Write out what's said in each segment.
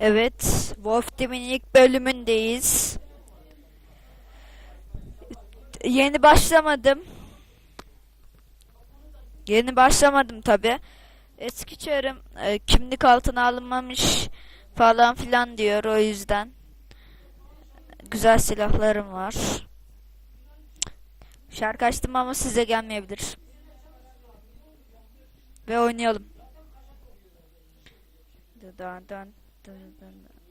Evet, Wolf Team'in ilk bölümündeyiz. Yeni başlamadım. Yeni başlamadım tabi. Eski çarım e, kimlik altına alınmamış falan filan diyor o yüzden. Güzel silahlarım var. Şarkı açtım ama size gelmeyebilir. Ve oynayalım. Dın dın dın dın dın.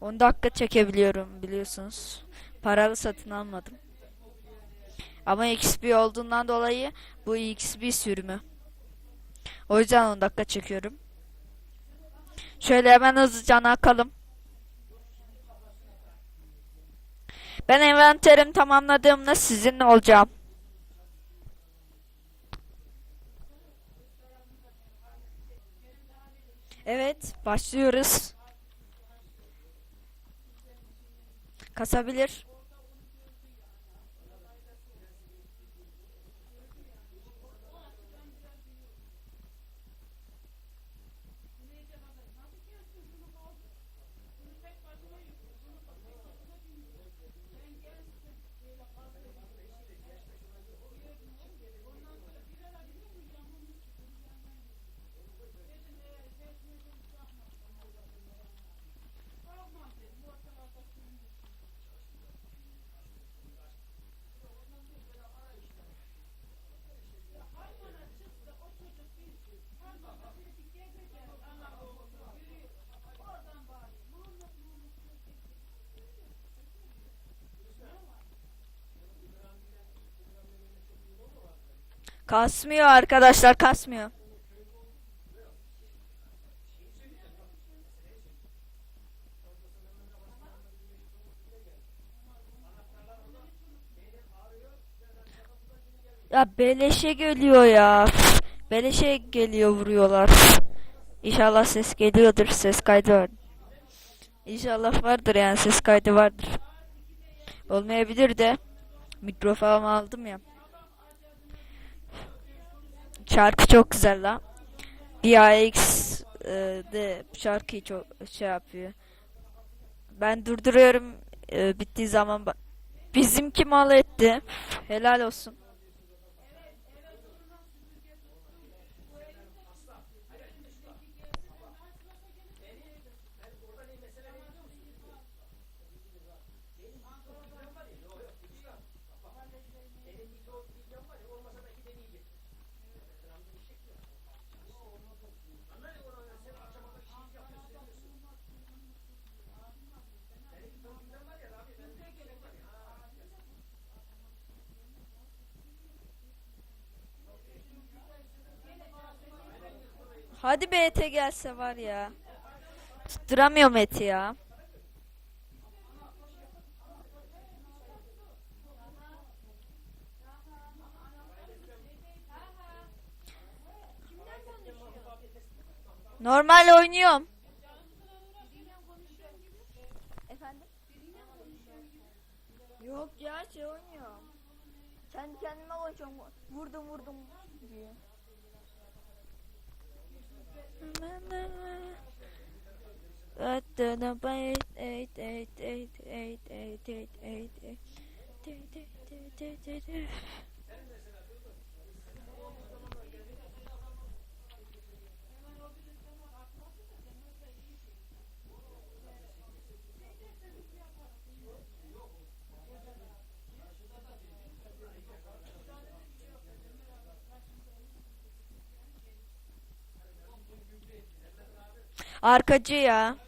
10 dakika çekebiliyorum biliyorsunuz. Paralı satın almadım. Ama XP olduğundan dolayı bu XP sürümü. O yüzden 10 dakika çekiyorum. Şöyle hemen hızlıca akalım. Ben envanterimi tamamladığımda sizinle olacağım. Evet, başlıyoruz. Kasabilir. Kasmıyor arkadaşlar, kasmıyor. Ya beleşe geliyor ya. Beleşe geliyor vuruyorlar. İnşallah ses geliyordur. Ses kaydı var. İnşallah vardır yani ses kaydı vardır. Olmayabilir de mikrofon aldım ya. Şarkı çok güzel la. DIX e, de şarkıyı çok şey yapıyor. Ben durduruyorum. E, bittiği zaman bak. Bizimki mal etti. Helal olsun. Hadi BT gelse var ya. Tutturamıyorum eti ya. Normal oynuyorum. Yok ya şey oynuyorum. Kendi kendime konuşuyorum. Vurdum vurdum diye. Arkacı ya.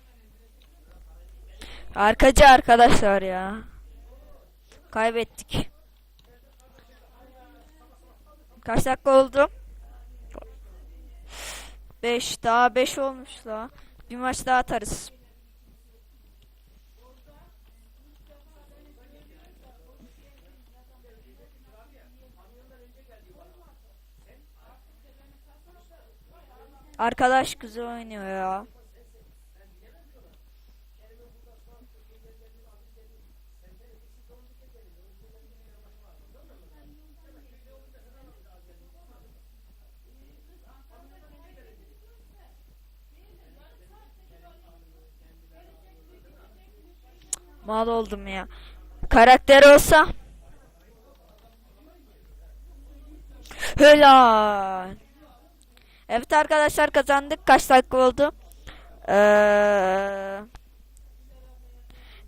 Arkacı arkadaşlar ya. Kaybettik. Kaç dakika oldu? 5 daha 5 olmuş la. Bir maç daha atarız. Arkadaş güzel oynuyor ya. Mal oldum ya. Karakter olsa. Helal. Evet arkadaşlar kazandık. Kaç dakika oldu? Ee,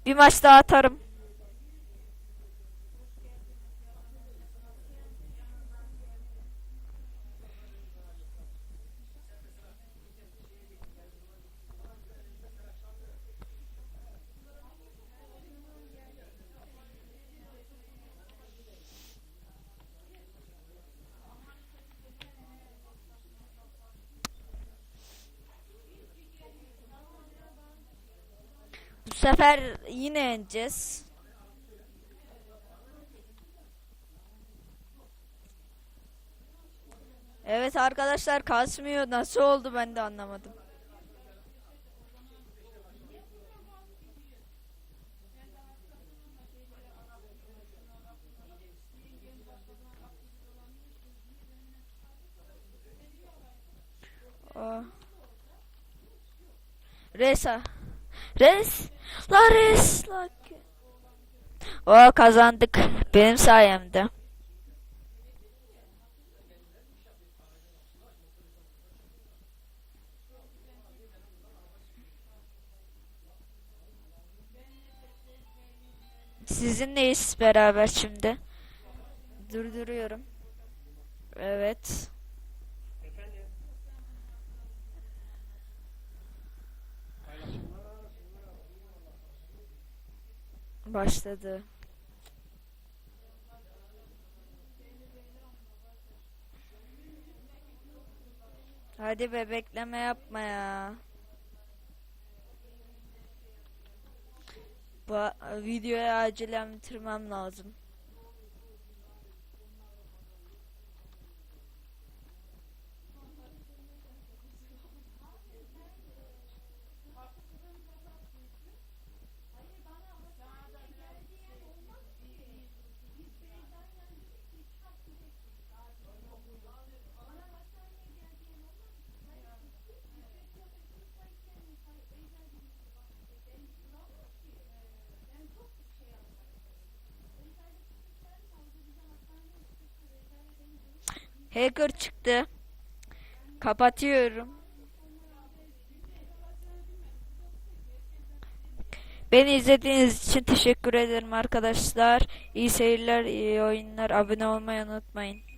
bir maç daha atarım. Sefer yine yeneceğiz. Evet arkadaşlar kasmıyor. Nasıl oldu ben de anlamadım. Oh. Resa. Res. La res. La. O kazandık. Benim sayemde. Sizinleyiz beraber şimdi. Durduruyorum. Evet. Başladı. Hadi be bekleme yapma ya. Bu videoyu acilen bitirmem lazım. Hacker çıktı. Kapatıyorum. Beni izlediğiniz için teşekkür ederim arkadaşlar. İyi seyirler, iyi oyunlar. Abone olmayı unutmayın.